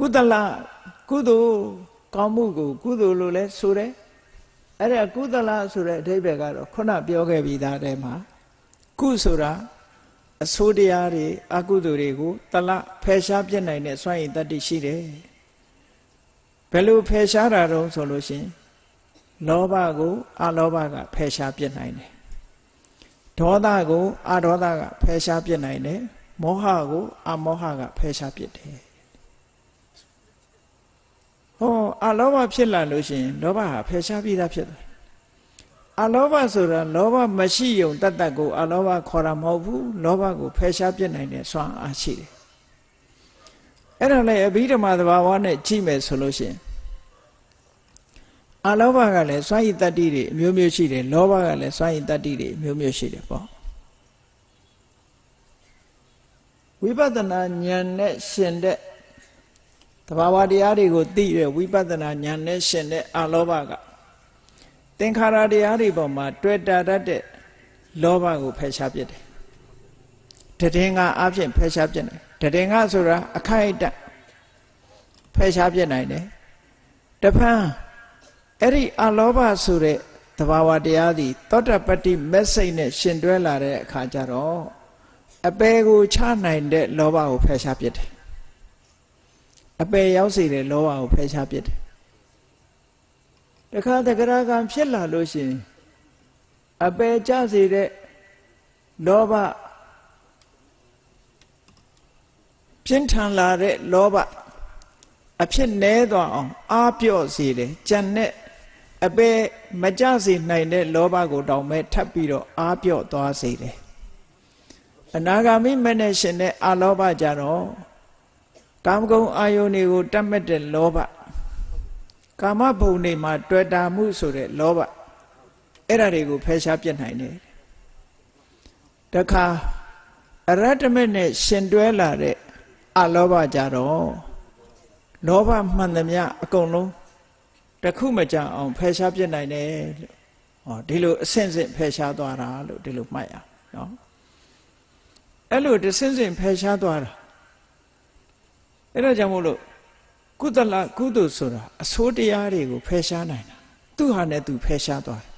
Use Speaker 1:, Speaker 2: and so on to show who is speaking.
Speaker 1: ကုသလကုသိုလ်ကောင်းမှုကိုကုသိုလ်လို့လဲဆိုတယ်အဲ့ဒါကုသလဆိုတဲ့အဓိပ္ပာယ်ကတော့ခုနပြောခဲ့ပြီးသားတဲ့မှာကုဆိုတာအဆိုးတရားတွေအကုသိုလ်တွေကိုတလဖယ်ရှားပြစ်နိုင်တဲ့စွမ်းရည်တတ္တိရှိတယ်ဘယ်လိုဖယ်ရှားတာတုံးဆိုလို့ရှိရင်လောဘကိုအလောဘကဖယ်ရှားပြစ်နိုင်တယ်ဒေါသကိုအဒေါသကဖယ်ရှားပြစ်နိုင်တယ်မောဟကိုအမောဟကဖယ်ရှားပြစ်တယ်ဟော အလောဘဖြစ်လာလို့ရှိရင်လောဘဟာဖယ်ရှားပြီးသားဖြစ်တယ်အလောဘဆိုတာလောဘမရှိယုံတတ်တတ်ကိုအလောဘခေါ်တာမဟုတ်ဘူးလောဘကိုဖယ်ရှားပြစ်နိုင်တဲ့စွမ်းအားရှိတယ်အဲ့ဒါလည်းအဘိဓမ္မာသဘာဝနဲ့ကြည့်မယ်ဆိုလို့ရှိရင်အလောဘကလည်းစွမ်းရည်တတ္တိတွေအမျိုးမျိုးရှိတယ်လောဘကလည်းစွမ်းရည်တတ္တိတွေအမျိုးမျိုးရှိတယ်ပေါ့ဝိပဿနာဉာဏ်နဲ့ရှင်တဲ့ တဘာဝတရားတွေကိုသိတဲ့ဝိပဿနာဉာဏ်နဲ့ရှင်တဲ့အလောဘကသင်္ခါရတရားတွေပေါ်မှာတွေ့တာတတ်တဲ့လောဘကိုဖယ်ရှားပြစ်တယ်တည်င်္ဂအဖြစ်ဖယ်ရှားပြစ်တယ်တည်င်္ဂဆိုတာအခိုက်အတန့်ဖယ်ရှားပြစ်နိုင်တယ်တဖန်အဲ့ဒီအလောဘဆိုတဲ့တဘာဝတရားသည်သောတပတ္တိမက်စိတ်နဲ့ရှင်တွဲလာတဲ့အခါကျတော့အပေကိုချနိုင်တဲ့လောဘကိုဖယ်ရှားပြစ်တယ် အပေရောက်စေတဲ့လောဘကိုဖယ်ရှားပြစ်တယ်တခါတဂရကံဖြစ်လာလို့ရှိရင်အပေကျစေတဲ့လောဘပြင်းထန်လာတဲ့လောဘအဖြစ်နည်းသွားအောင်အားပြော့စေတယ်ကြံတဲ့အပေမကြစေနိုင်တဲ့လောဘကိုတောင်မဲ့ထပ်ပြီးတော့အားပြော့သွားစေတယ်အနာဂါမိမနဲ့ရှင်တဲ့အလောဘကြတော့ ကာမဂုဏ်အာယုန်တွေကိုတတ်မဲ့တဲ့လောဘကာမဘုံတွေမှာတွေ့တာမှုဆိုတဲ့လောဘအဲ့ဒါတွေကိုဖယ်ရှားပြစ်နိုင်တယ်တခါအရတ္တမနဲ့ရှင်တွဲလာတဲ့အလောဘကြတော့လောဘမှန်သမျှအကုန်လုံးတခုမကြအောင်ဖယ်ရှားပြစ်နိုင်တယ်လို့ဟောဒီလိုအဆင့်ဆင့်ဖယ်ရှားသွားတာလို့ဒီလိုမှတ်ရအောင်အဲ့လိုတဆင့်ဆင့်ဖယ်ရှားသွားတာ အဲ့ဒါကြောင့်မို့လို့ကုသလကုသိုလ်ဆိုတာအဆိုးတရားတွေကိုဖယ်ရှားနိုင်တာသူဟာနဲ့သူဖယ်ရှားသွားတယ်